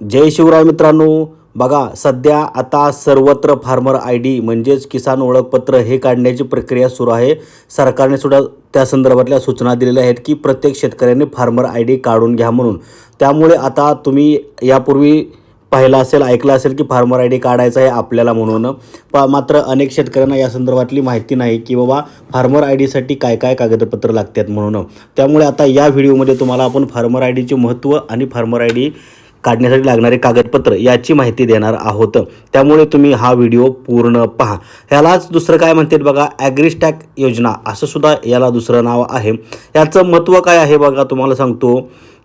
जय शिवराय मित्रांनो. बघा सध्या आता सर्वत्र फार्मर आय डी म्हणजेच किसान ओळखपत्र हे काढण्याची प्रक्रिया सुरू आहे. सरकारने सुद्धा त्या संदर्भातल्या सूचना दिलेल्या आहेत की प्रत्येक शेतकऱ्याने फार्मर आय डी काढून घ्या म्हणून. त्यामुळे आता तुम्ही यापूर्वी पाहिलं असेल ऐकलं असेल की फार्मर आय डी काढायचं आहे आपल्याला म्हणून. प मात्र अनेक शेतकऱ्यांना या संदर्भातली माहिती नाही की बाबा फार्मर आय डीसाठी काय काय कागदपत्र लागतात म्हणून. त्यामुळे आता या व्हिडिओमध्ये तुम्हाला आपण फार्मर आय डीचे महत्त्व आणि फार्मर आय डी काढण्यासाठी लागणारे कागदपत्र याची माहिती देणार आहोत. त्यामुळे तुम्ही हा व्हिडिओ पूर्ण पहा. ह्यालाच दुसरं काय म्हणतात बघा? ॲग्रिस्टॅक योजना असं सुद्धा याला दुसरं नाव आहे. याचं महत्त्व काय आहे बघा? तुम्हाला सांगतो.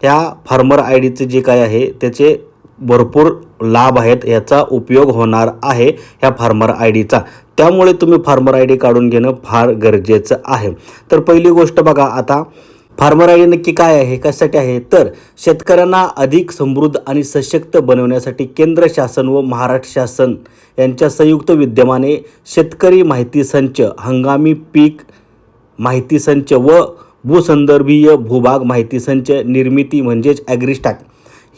ह्या फार्मर आय डीचे जे काय आहे त्याचे भरपूर लाभ आहेत. याचा उपयोग होणार आहे ह्या फार्मर आय डीचा. त्यामुळे तुम्ही फार्मर आय डी काढून घेणं फार गरजेचं आहे. तर पहिली गोष्ट बघा आता फार्मर आय डी नक्की काय आहे कशासाठी आहे? तर शेतकऱ्यांना अधिक समृद्ध आणि सशक्त बनवण्यासाठी केंद्र शासन व महाराष्ट्र शासन यांच्या संयुक्त विद्यमाने शेतकरी माहिती संच हंगामी पीक माहिती संच व भूसंदर्भीय भूभाग माहिती संच निर्मिती म्हणजेच ॲग्रिस्टॅक.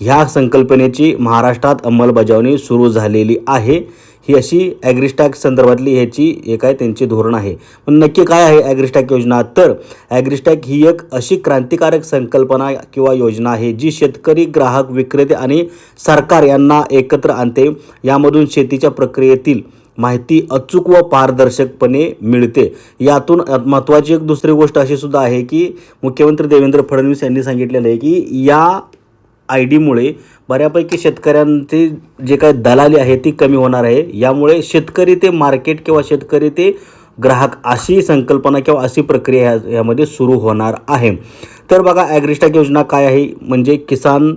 ह्या संकल्पनेची महाराष्ट्रात अंमलबजावणी सुरू झालेली आहे. ही अशी ॲग्रिस्टॅक संदर्भातली ह्याची एक आहे त्यांची धोरण आहे. पण नक्की काय आहे ॲग्रिस्टॅक योजना? तर ॲग्रिस्टॅक ही एक अशी क्रांतिकारक संकल्पना किंवा योजना आहे जी शेतकरी ग्राहक विक्रेते आणि सरकार यांना एकत्र आणते. यामधून शेतीच्या प्रक्रियेतील माहिती अचूक व पारदर्शकपणे मिळते. यातून महत्त्वाची एक दुसरी गोष्ट अशी सुद्धा आहे की मुख्यमंत्री देवेंद्र फडणवीस यांनी सांगितलेलं आहे की या आय डीमुळे बऱ्यापैकी शेतकऱ्यांचे जे काय दलाली आहे ती कमी होणार आहे. यामुळे शेतकरी ते मार्केट किंवा शेतकरी ते ग्राहक अशी संकल्पना किंवा अशी प्रक्रिया ह्या यामध्ये सुरू होणार आहे. तर बघा ॲग्रिस्टॅक योजना काय आहे? म्हणजे किसान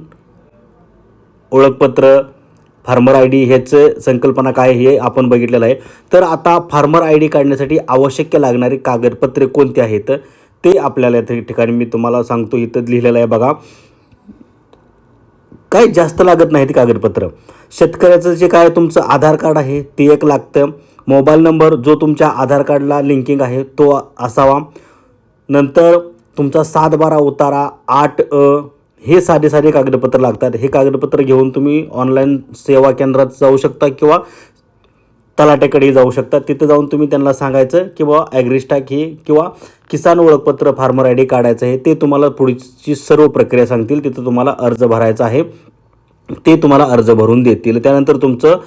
ओळखपत्र फार्मर आय डी ह्याचं संकल्पना काय हे आपण बघितलेलं आहे. तर आता फार्मर आय डी काढण्यासाठी आवश्यक लागणारी कागदपत्रे कोणती आहेत? ते आपल्याला या ठिकाणी मी तुम्हाला सांगतो. इथं लिहिलेलं आहे बघा. काही जास्त लागत नाही ते कागदपत्र. शेतकऱ्याचं जे काय तुमचं आधार कार्ड आहे ते एक लागतं. मोबाईल नंबर जो तुमच्या आधार कार्डला लिंकिंग आहे तो असावा. नंतर तुमचा सात बारा उतारा आठ अ हे साधे साधे कागदपत्र लागतात. हे कागदपत्र घेऊन तुम्ही ऑनलाईन सेवा केंद्रात जाऊ शकता किंवा तलाट्याकडे जाऊ शकता तिथं जाऊन तुम्ही त्यांना सांगायचं की बाबा ॲग्रिस्टॅक हे किंवा किसान ओळखपत्र फार्मर आय डी काढायचं आहे. ते तुम्हाला पुढची सर्व प्रक्रिया सांगतील. तिथं तुम्हाला अर्ज भरायचा आहे. ते तुम्हाला अर्ज भरून देतील. त्यानंतर तुमचं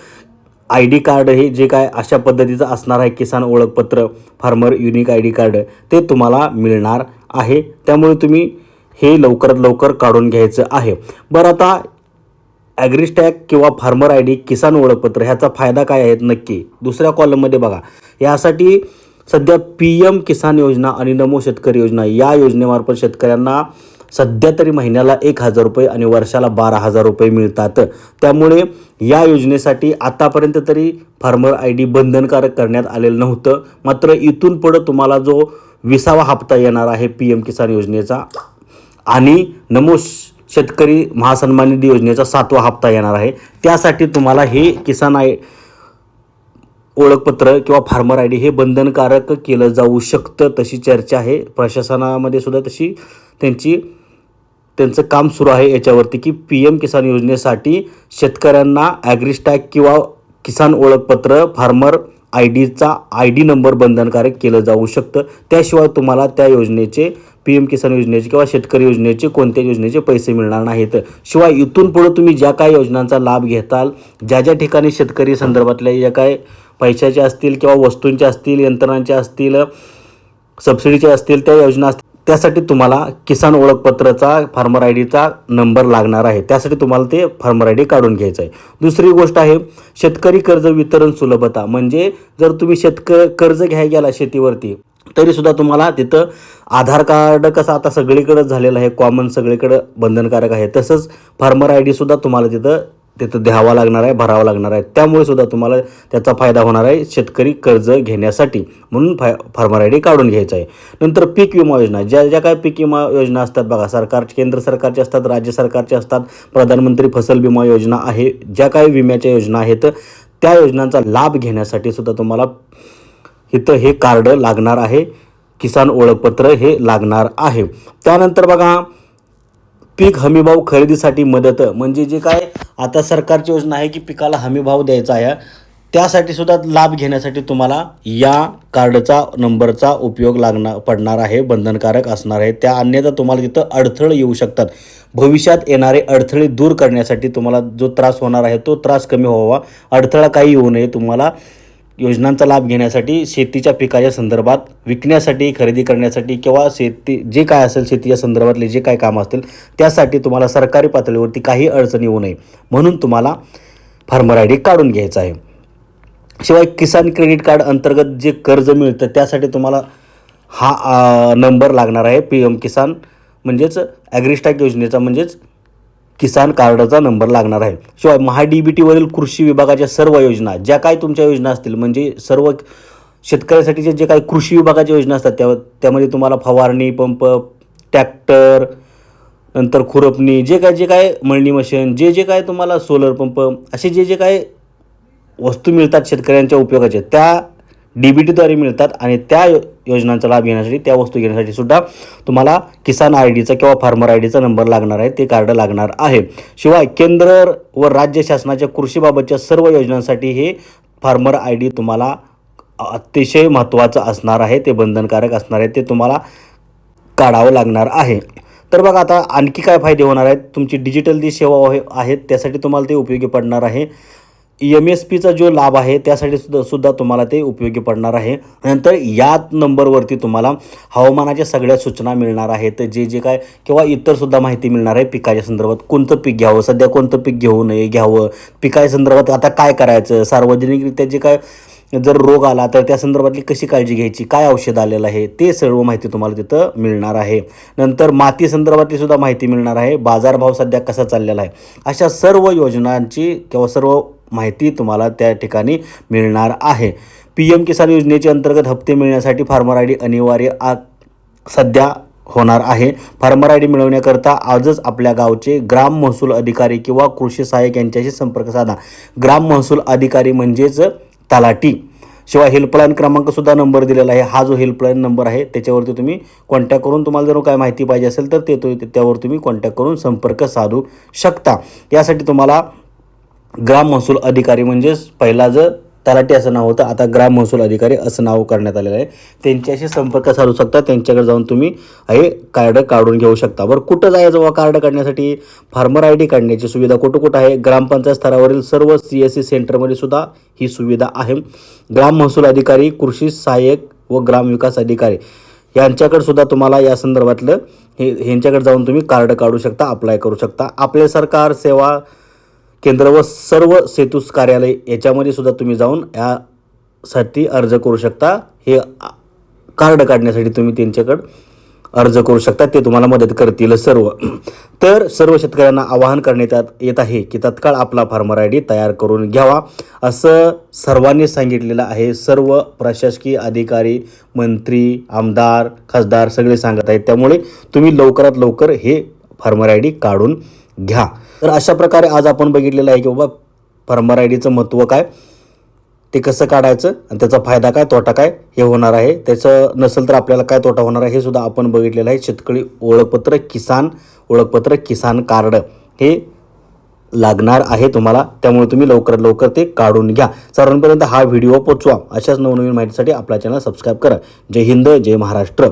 आय डी कार्ड हे जे काय अशा पद्धतीचं असणार आहे किसान ओळखपत्र farmer unique I D card ते तुम्हाला मिळणार आहे. त्यामुळे तुम्ही हे लवकरात लवकर काढून घ्यायचं आहे. बरं आता ॲग्रिस्टॅक किंवा फार्मर आय डी किसान ओळखपत्र ह्याचा फायदा काय आहे नक्की? दुसऱ्या कॉलममध्ये बघा. यासाठी सध्या पी एम किसान योजना आणि नमो शेतकरी योजना या योजनेमार्फत शेतकऱ्यांना सध्या तरी महिन्याला एक हजार रुपये आणि वर्षाला बारा हजार रुपये मिळतात. त्यामुळे या योजनेसाठी आतापर्यंत तरी फार्मर आय डी बंधनकारक करण्यात आलेलं नव्हतं. मात्र इथून पुढं तुम्हाला जो विसावा हप्ता येणार आहे पी एम किसान योजनेचा आणि नमो शेतकरी महासन्मान निधी योजनेचा सातवा हप्ता येणार आहे. त्यासाठी तुम्हाला हे किसान आय ओळखपत्र किंवा फार्मर आय डी हे बंधनकारक केलं जाऊ शकतं तशी चर्चा आहे. प्रशासनामध्ये सुद्धा तशी त्यांची त्यांचं काम सुरू आहे याच्यावरती की पी एम किसान योजनेसाठी शेतकऱ्यांना ॲग्रिस्टॅग किंवा किसान ओळखपत्र फार्मर आय डीचा आय डी नंबर बंधनकारक केलं जाऊ शकतं. त्याशिवाय तुम्हाला त्या योजनेचे पी एम किसान योजनेचे किंवा शेतकरी योजनेचे कोणत्या योजनेचे पैसे मिळणार नाहीत. शिवाय इथून पुढं तुम्ही ज्या काय योजनांचा लाभ घेताल ज्या ज्या ठिकाणी शेतकरी संदर्भातल्या ज्या काय पैशाचे असतील किंवा वस्तूंचे असतील यंत्रणांचे असतील सबसिडीचे असतील त्या योजना असतील त्यासाठी तुम्हाला किसान ओळखपत्राचा फार्मर आय डीचा नंबर लागणार आहे. त्यासाठी तुम्हाला ते फार्मर आय डी काढून घ्यायचं आहे. दुसरी गोष्ट आहे शेतकरी कर्ज वितरण सुलभता. म्हणजे जर तुम्ही शेतक कर्ज घ्याय गेला शेतीवरती तरीसुद्धा तुम्हाला तिथं आधार कार्ड कसं आता सगळीकडं झालेलं आहे कॉमन सगळीकडं बंधनकारक आहे तसंच फार्मर आय डीसुद्धा तुम्हाला तिथं तिथं द्यावा लागणार आहे भरावा लागणार आहे. त्यामुळे सुद्धा तुम्हाला त्याचा फायदा होणार आहे शेतकरी कर्ज घेण्यासाठी. म्हणून फाय फार्मर आय डी काढून घ्यायचं आहे. नंतर पीक विमा योजना. ज्या ज्या काय पीक विमा योजना असतात बघा सरकार केंद्र सरकारचे असतात राज्य सरकारचे असतात प्रधानमंत्री फसल विमा योजना आहे ज्या काही विम्याच्या योजना आहेत त्या योजनांचा लाभ घेण्यासाठी सुद्धा तुम्हाला इथं हे कार्ड लागणार आहे. किसान ओळखपत्र हे लागणार आहे. त्यानंतर बघा पीक हमीभाव खरेदीसाठी मदत म्हणजे जे काय आता सरकारची योजना आहे की पिकाला हमीभाव द्यायचा आहे त्यासाठी सुद्धा लाभ घेण्यासाठी तुम्हाला या कार्डचा नंबरचा उपयोग लागणार पडणार आहे बंधनकारक असणार आहे. त्या अन्यथा तुम्हाला तिथं अडथळे येऊ शकतात. भविष्यात येणारे अडथळे दूर करण्यासाठी तुम्हाला जो त्रास होणार आहे तो त्रास कमी व्हावा. अडथळा काही येऊ नये. तुम्हाला योजनांचा लाभ घेण्यासाठी शेतीच्या पिकाच्या संदर्भात विकण्यासाठी खरेदी करण्यासाठी किंवा शेती जे काय असेल शेतीच्या संदर्भातले जे काय काम असतील त्यासाठी तुम्हाला सरकारी पातळीवरती काही अडचण येऊ नये. म्हणून तुम्हाला फार्मर आय डी काढून घ्यायचा आहे. शिवाय किसान क्रेडिट कार्ड अंतर्गत जे कर्ज मिळतं त्यासाठी तुम्हाला हा नंबर लागणार आहे. पी एम किसान म्हणजेच ॲग्रिस्टॅक योजनेचा म्हणजेच किसान कार्डचा नंबर लागणार आहे. शिवाय महा डी बी कृषी विभागाच्या सर्व योजना ज्या काय तुमच्या योजना असतील म्हणजे सर्व शेतकऱ्यासाठीचे जे काही कृषी विभागाच्या योजना असतात त्या त्यामध्ये तुम्हाला फवारणी पंप टॅक्टर नंतर खुरपणी जे काय जे काय मळणी मशीन जे जे काय तुम्हाला सोलर पंप असे जे जे काय वस्तू मिळतात शेतकऱ्यांच्या उपयोगाच्या त्या डी बी टीद्वारे मिळतात आणि त्या योजनांचा लाभ घेण्यासाठी त्या वस्तू घेण्यासाठी सुद्धा तुम्हाला किसान आय डीचा किंवा फार्मर आय डीचा नंबर लागणार आहे ते कार्ड लागणार आहे. शिवाय केंद्र व राज्य शासनाच्या कृषीबाबतच्या सर्व योजनांसाठी हे फार्मर आय डी तुम्हाला अतिशय महत्त्वाचं असणार आहे ते बंधनकारक असणार आहे ते तुम्हाला काढावं लागणार आहे. तर बघा आता आणखी काय फायदे होणार आहेत? तुमची डिजिटल जी सेवा आहेत त्यासाठी तुम्हाला ते उपयोगी पडणार आहे. एम एस पीचा जो लाभ आहे त्यासाठी सुद्धा सुद्धा तुम्हाला ते उपयोगी पडणार आहे. नंतर या नंबरवरती तुम्हाला हवामानाच्या सगळ्या सूचना मिळणार आहेत. जे जे काय किंवा इतर सुद्धा माहिती मिळणार आहे पिकाच्या संदर्भात. कोणतं पीक घ्यावं? सध्या कोणतं पीक घेऊ नये घ्यावं? पिकाच्या संदर्भात आता काय करायचं? सार्वजनिकरित्या जे काय जर रोग आला तर त्या संदर्भातली कशी काळजी घ्यायची? काय औषध आलेलं आहे? ते सर्व माहिती तुम्हाला तिथं मिळणार आहे. नंतर माती संदर्भातली सुद्धा माहिती मिळणार आहे. बाजारभाव सध्या कसा चाललेला आहे? अशा सर्व योजनांची किंवा सर्व माहिती तुम्हाला त्या ठिकाणी मिळणार आहे. पी एम किसान योजनेच्या अंतर्गत हप्ते मिळण्यासाठी फार्मर आय डी अनिवार्य आ सध्या होणार आहे. फार्मर आय डी मिळवण्याकरता आजच आपल्या गावचे ग्राम महसूल अधिकारी किंवा कृषी सहाय्यक यांच्याशी संपर्क साधा. ग्राम महसूल अधिकारी म्हणजेच तलाटी शिवाय हेल्पलाईन क्रमांकसुद्धा नंबर दिलेला आहे. हा जो हेल्पलाईन नंबर आहे त्याच्यावरती तुम्ही कॉन्टॅक्ट करून तुम्हाला जर काय माहिती पाहिजे असेल तर ते त्यावर तुम्ही कॉन्टॅक्ट करून संपर्क साधू शकता. यासाठी तुम्हाला ग्राम महसूल अधिकारी म्हणजेच पहिला जर तलाठी असं नाव होतं आता ग्राम महसूल अधिकारी असं नाव करण्यात आलेलं आहे. त्यांच्याशी संपर्क साधू शकता त्यांच्याकडे जाऊन तुम्ही हे कार्ड काढून घेऊ शकता. बरं कुठं जायचं बा कार्ड काढण्यासाठी? फार्मर आय डी काढण्याची सुविधा कुठं कुठं आहे? ग्रामपंचायत स्तरावरील सर्व सी एस सी सेंटरमध्ये सुद्धा ही सुविधा आहे. ग्राम महसूल अधिकारी कृषी सहाय्यक व ग्रामविकास अधिकारी यांच्याकडे सुद्धा तुम्हाला या संदर्भातलं हे ह्यांच्याकडे जाऊन तुम्ही कार्ड काढू शकता अप्लाय करू शकता. आपले सरकार सेवा केंद्र व सर्व सेतूस कार्यालय याच्यामध्ये सुद्धा तुम्ही जाऊन यासाठी अर्ज करू शकता. हे कार्ड काढण्यासाठी तुम्ही त्यांच्याकडं अर्ज करू शकता. ते तुम्हाला मदत करतील सर्व. तर सर्व शेतकऱ्यांना आवाहन करण्यात येत आहे की तत्काळ आपला फार्मर आय डी तयार करून घ्यावा. असं सर्वांनी सांगितलेलं आहे. सर्व प्रशासकीय अधिकारी मंत्री आमदार खासदार सगळे सांगत आहेत. त्यामुळे तुम्ही लवकरात लवकर हे फार्मर आय डी काढून घ्या. तर अशा प्रकारे आज आपण बघितलेलं आहे की बाबा फार्मर आय डीचं महत्त्व काय? ते कसं काढायचं आणि त्याचा फायदा काय तोटा काय हे होणार आहे. त्याचं नसेल तर आपल्याला काय तोटा होणार आहे हे सुद्धा आपण बघितलेलं आहे. शेतकरी ओळखपत्र किसान ओळखपत्र किसान कार्ड हे लागणार आहे तुम्हाला. त्यामुळे तुम्ही लवकरात लवकर ते काढून घ्या. सर्वांपर्यंत हा व्हिडिओ पोचवा. अशाच नवनवीन माहितीसाठी आपला चॅनल सबस्क्राईब करा. जय हिंद जय महाराष्ट्र.